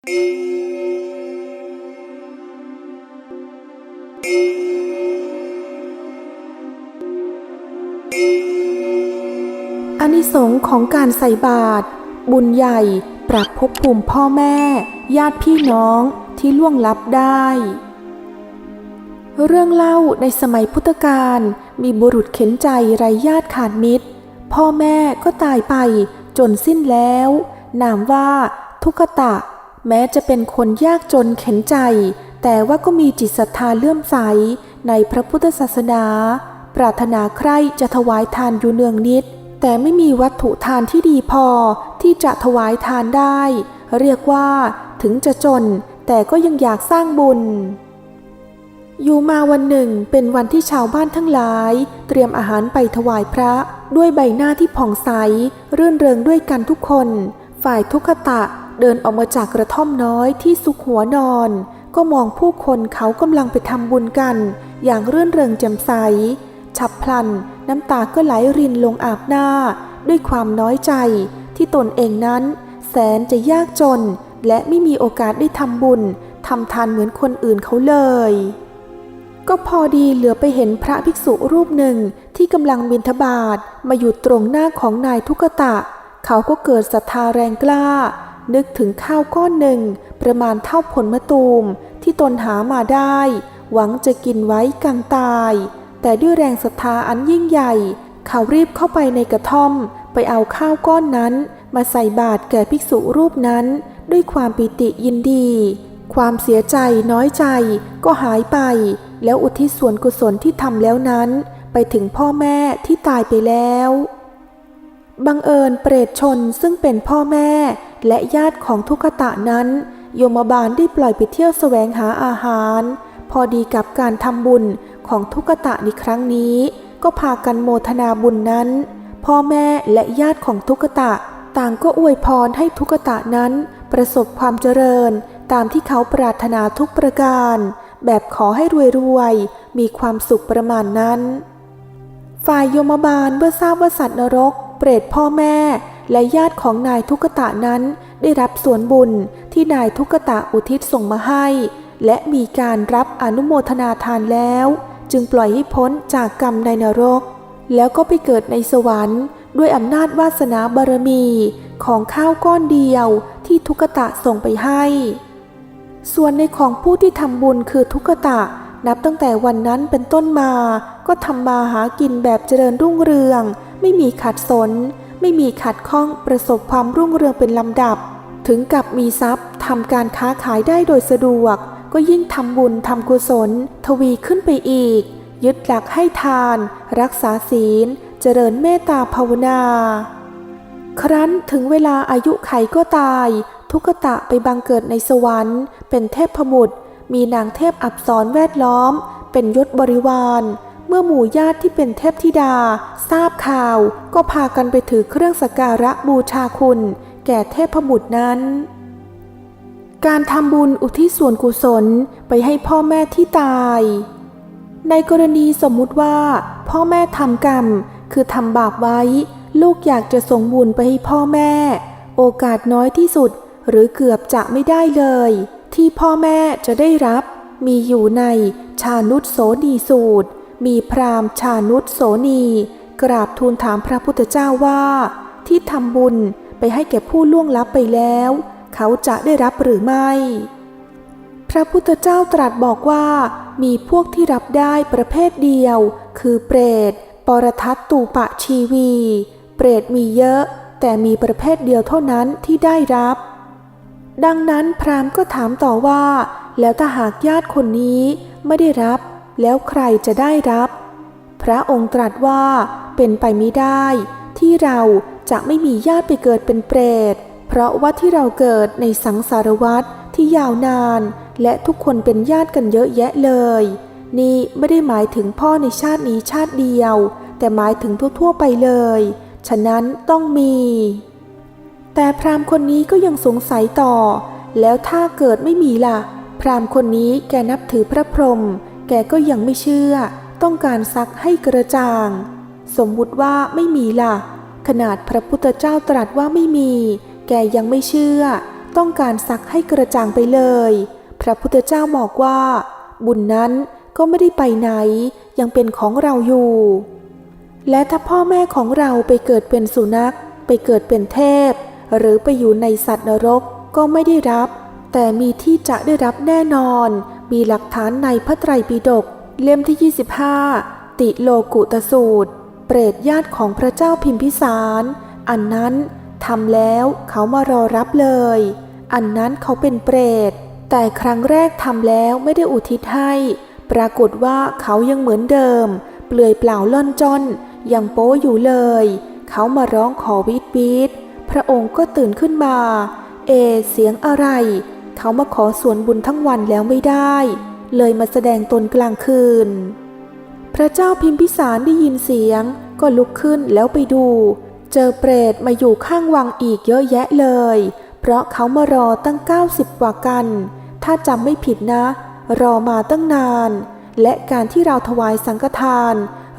อานิสงส์ของการใส่บาตรบุญใหญ่ปรับภพภูมิพ่อแม่ ญาติพี่น้องที่ล่วงลับได้ เรื่องเล่าในสมัยพุทธกาลมีบุรุษเข็นใจไร้ญาติขาดมิตร พ่อแม่ก็ตายไปจนสิ้นแล้ว นามว่าทุกตะ แม้จะเป็นคนยากจนเข็นใจ แต่ว่าก็มีจิตศรัทธาเลื่อมใสในพระพุทธศาสนา ปรารถนาใคร่จะถวายทานอยู่เนืองนิด แต่ไม่มีวัตถุทานที่ดีพอที่จะถวายทานได้ เรียกว่าถึงจะจน แต่ก็ยังอยากสร้างบุญ อยู่มาวันหนึ่งเป็นวันที่ชาวบ้านทั้งหลาย เตรียมอาหารไปถวายพระด้วยใบหน้าที่ผ่องใส รื่นเริงด้วยกันทุกคน ฝ่ายทุกขตะ เดินออกมาจากกระท่อมน้อยที่สุขหัวนอน ก็มองผู้คนเขากำลังไปทำบุญกัน อย่างเรื่นเริงแจ่มใส ฉับพลัน น้ำตาก็ไหลรินลงอาบหน้า ด้วยความน้อยใจ ที่ตนเองนั้น แสนจะยากจน และไม่มีโอกาสได้ทำบุญทำทานเหมือนคนอื่นเขาเลย ก็พอดีเหลือไปเห็นพระภิกษุรูปหนึ่งที่กำลังบิณฑบาตมาอยู่ตรงหน้าของนายทุกตะ เขาก็เกิดศรัทธาแรงกล้า นึกถึงข้าวก้อนหนึ่ง ประมาณเท่าผลมะตูมที่ตนหามาได้ หวังจะกินไว้กลางตาย แต่ด้วยแรงศรัทธาอันยิ่งใหญ่ เขารีบเข้าไปในกระท่อม ไปเอาข้าวก้อนนั้น มาใส่บาตรแก่ภิกษุรูปนั้น ด้วยความปิติยินดี ความเสียใจน้อยใจก็หายไป แล้วอุทิศส่วนกุศลที่ทำแล้วนั้น ไปถึงพ่อแม่ที่ตายไปแล้วบังเอิญเปรตชนซึ่งเป็นพ่อแม่ และญาติของทุกขตะนั้น โยมบาลได้ปล่อยไปเที่ยวแสวงหาอาหาร พอดีกับการทำบุญของทุกขตะในครั้งนี้ ก็พากันโมทนาบุญนั้น พ่อแม่และญาติของทุกขตะ ต่างก็อวยพรให้ทุกขตะนั้น ประสบความเจริญ ตามที่เขาปรารถนาทุกประการ แบบขอให้รวยๆมีความสุขประมาณนั้น ฝ่ายโยมบาลเมื่อทราบว่าสัตว์นรก เปรตพ่อแม่ และญาติของนายทุกตะนั้นได้รับส่วนบุญที่นายทุกตะอุทิศส่งมาให้ และมีการรับอนุโมทนาทานแล้ว จึงปล่อยให้พ้นจากกรรมในนรก แล้วก็ไปเกิดในสวรรค์ด้วยอำนาจวาสนาบารมีของข้าวก้อนเดียวที่ทุกตะส่งไปให้ ส่วนในของผู้ที่ทำบุญคือทุกตะนับตั้งแต่วันนั้นเป็นต้นมา ก็ทำมาหากินแบบเจริญรุ่งเรือง ไม่มีขัดสน ไม่มีขัดข้องประสบความรุ่งเรืองเป็นลำดับ ถึงกับมีทรัพย์ทำการค้าขายได้โดยสะดวก ก็ยิ่งทำบุญทำกุศล ทวีขึ้นไปอีก ยึดหลักให้ทาน รักษาศีล เจริญเมตตาภาวนา ครั้นถึงเวลาอายุไขก็ตาย ทุกตะไปบังเกิดในสวรรค์ เป็นเทพพมุตมีนางเทพอับสรแวดล้อม เป็นยศบริวาร เมื่อหมู่ญาติที่เป็นเทพธิดา ทราบข่าว ก็พากันไปถือเครื่องสการะบูชาคุณ แก่เทพพมุตรนั้น การทำบุญอุทิศส่วนกุศลไปให้พ่อแม่ที่ตาย ในกรณีสมมุติว่า พ่อแม่ทำกรรม คือทำบาปไว้ ลูกอยากจะส่งบุญไปให้พ่อแม่ โอกาสน้อยที่สุด หรือเกือบจะไม่ได้เลย ที่พ่อแม่จะได้รับ มีอยู่ในชานุตโสนีสูตร มีพราหมณ์ชานุตโสนี กราบทูลถามพระพุทธเจ้าว่า ที่ทำบุญไปให้แก่ผู้ล่วงลับไปแล้ว เขาจะได้รับหรือไม่ พระพุทธเจ้าตรัสบอกว่า มีพวกที่รับได้ประเภทเดียว คือเปรต ปรทัตตูปะชีวี เปรตมีเยอะ แต่มีประเภทเดียวเท่านั้นที่ได้รับ ดังนั้นพราหมณ์ก็ถามต่อว่า แล้วถ้าหากญาติคนนี้ไม่ได้รับ แล้วใครจะได้รับ พระองค์ตรัสว่าเป็นไปไม่ได้ ที่เราจะไม่มีญาติไปเกิดเป็นเปรต เพราะว่าที่เราเกิดในสังสารวัฏที่ยาวนาน และทุกคนเป็นญาติกันเยอะแยะเลย นี่ไม่ได้หมายถึงพ่อในชาตินี้ชาติเดียว แต่หมายถึงทั่วๆไปเลย ฉะนั้นต้องมี แต่พราหมณ์คนนี้ก็ยังสงสัยต่อ แล้วถ้าเกิดไม่มีล่ะ พราหมณ์คนนี้แกนับถือพระพรหม แกก็ยังไม่เชื่อ ต้องการซักให้กระจ่าง สมมุติว่าไม่มีล่ะ ขนาดพระพุทธเจ้าตรัสว่าไม่มี แกยังไม่เชื่อตต้องการซักให้กระจ่างไปเลย พระพุทธเจ้าบอกว่า บุญนั้นก็ไม่ได้ไปไหน ยังเป็นของเราอยู่ และถ้าพ่อแม่ของเราไปเกิดเป็นสุนัข ไปเกิดเป็นเทพ หรือไปอยู่ในสัตว์นรกก็ไม่ได้รับ แต่มีที่จะได้รับแน่นอน มีหลักฐานในพระไตรปิฎกเล่มที่ 25 ติโลกุตสูตร เปรตญาติของพระเจ้าพิมพิสาร อันนั้นทำแล้วเขามารอรับเลย อันนั้นเขาเป็นเปรต แต่ครั้งแรกทำแล้วไม่ได้อุทิศให้ ปรากฏว่าเขายังเหมือนเดิม เปลือยเปล่าล่อนจอนยังโป๊อยู่เลย เขามาร้องขอวิดวิดพระองค์ก็ตื่นขึ้นมา เอเสียงอะไร เขามาขอส่วนบุญทั้งวันแล้วไม่ได้ เลยมาแสดงตนกลางคืน พระเจ้าพิมพิสารได้ยินเสียง ก็ลุกขึ้นแล้วไปดู เจอเปรตมาอยู่ข้างวังอีกเยอะแยะเลย เพราะเขามารอตั้ง 90 กว่ากัน ถ้าจำไม่ผิดนะ รอมาตั้งนาน และการที่เราถวายสังฆทาน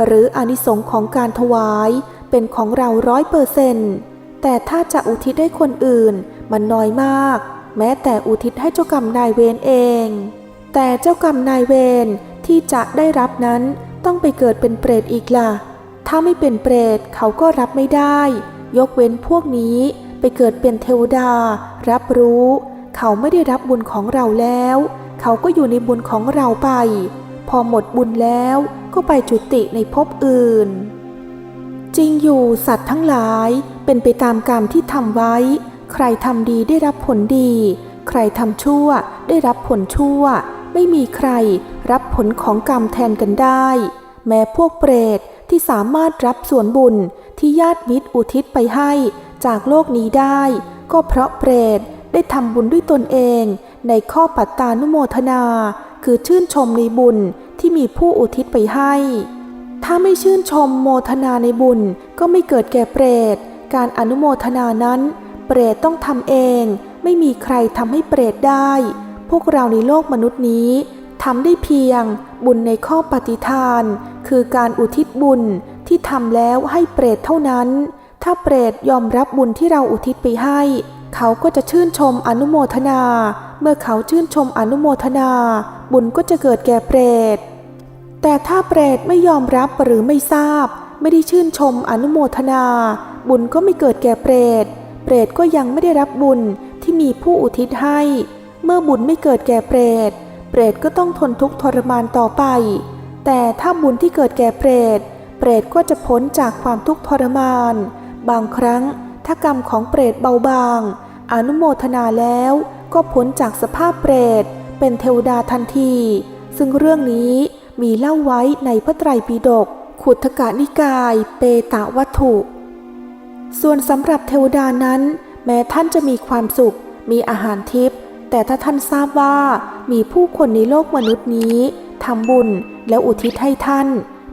หรืออนิสงค์ของการถวายเป็นของเราร้อยเปอร์เซนต์แต่ถ้าจะอุทิศให้คนอื่น มันน้อยมาก แม้แต่อุทิศให้เจ้ากรรมนายเวรเอง แต่เจ้ากรรมนายเวรที่จะได้รับนั้นต้องไปเกิดเป็นเปรตอีกล่ะ ถ้าไม่เป็นเปรตเขาก็รับไม่ได้ ยกเว้นพวกนี้ไปเกิดเป็นเทวดา รับรู้ เขาไม่ได้รับบุญของเราแล้ว เขาก็อยู่ในบุญของเราไป พอหมดบุญแล้วก็ไปจุติในภพอื่น จริงอยู่สัตว์ทั้งหลายเป็นไปตามกรรมที่ทำไว้ ใครทำดีได้รับผลดี ใครทำชั่วได้รับผลชั่ว ไม่มีใครรับผลของกรรมแทนกันได้ แม้พวกเปรตที่สามารถรับส่วนบุญที่ญาติมิตรอุทิศไปให้จากโลกนี้ได้ ก็เพราะเปรตได้ทำบุญด้วยตนเอง ในข้อปัตตานุโมทนา คือชื่นชมในบุญที่มีผู้อุทิศไปให้ ถ้าไม่ชื่นชมโมทนาในบุญก็ไม่เกิดแก่เปรต การอนุโมทนานั้น เปรตต้องทำเอง ไม่มีใครทำให้เปรตได้ พวกเราในโลกมนุษย์นี้ทำได้เพียงบุญในข้อปฏิทาน คือการอุทิศบุญที่ทำแล้วให้เปรตเท่านั้น ถ้าเปรตยอมรับบุญที่เราอุทิศไปให้ เขาก็จะชื่นชมอนุโมทนา เมื่อเขาชื่นชมอนุโมทนา บุญก็จะเกิดแก่เปรต แต่ถ้าเปรตไม่ยอมรับหรือไม่ทราบ ไม่ได้ชื่นชมอนุโมทนา บุญก็ไม่เกิดแก่เปรต เปรตก็ยังไม่ได้รับบุญที่มีผู้อุทิศให้ เมื่อบุญไม่เกิดแก่เปรต เปรตก็ต้องทนทุกข์ทรมานต่อไป แต่ถ้าบุญที่เกิดแก่เปรต เปรตก็จะพ้นจากความทุกข์ทรมาน บางครั้งถ้ากรรมของเปรตเบาบาง อนุโมทนาแล้วก็พ้นจากสภาพเปรต เป็นเทวดาทันที ซึ่งเรื่องนี้มีเล่าไว้ในพระไตรปิฎกขุททกนิกาย เปตะวัตถุ ส่วนสำหรับเทวดานั้น แม้ท่านจะมีความสุข มีอาหารทิพย์แต่ถ้าท่านทราบว่ามีผู้คนในโลกมนุษย์นี้ทำบุญแล้วอุทิศให้ท่าน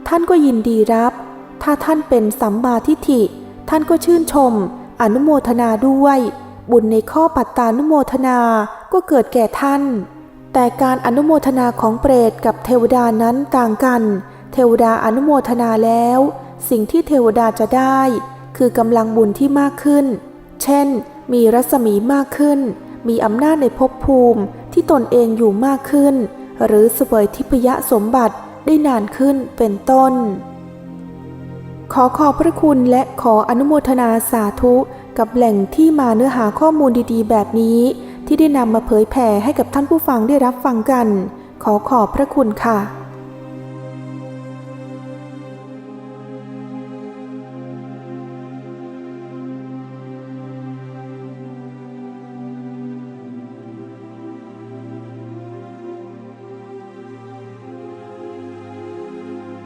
ท่านก็ยินดีรับ ถ้าท่านเป็นสัมมาทิฏฐิ ท่านก็ชื่นชม อนุโมทนาด้วย บุญในข้อปัตตานุโมทนาก็เกิดแก่ท่าน แต่การอนุโมทนาของเปรตกับเทวดานั้นต่างกัน เทวดาอนุโมทนาแล้ว สิ่งที่เทวดาจะได้ คือกำลังบุญที่มากขึ้น เช่น มีรัศมีมากขึ้น มีอำนาจในภพภูมิที่ตนเองอยู่มากขึ้น หรือเสวยทิพยสมบัติได้นานขึ้นเป็นต้น ขอขอบพระคุณและขออนุโมทนาสาธุกับแหล่งที่มาเนื้อหาข้อมูลดีๆ แบบนี้ ที่ได้นำมาเผยแผ่ให้กับท่านผู้ฟังได้รับฟังกัน ขอขอบพระคุณค่ะ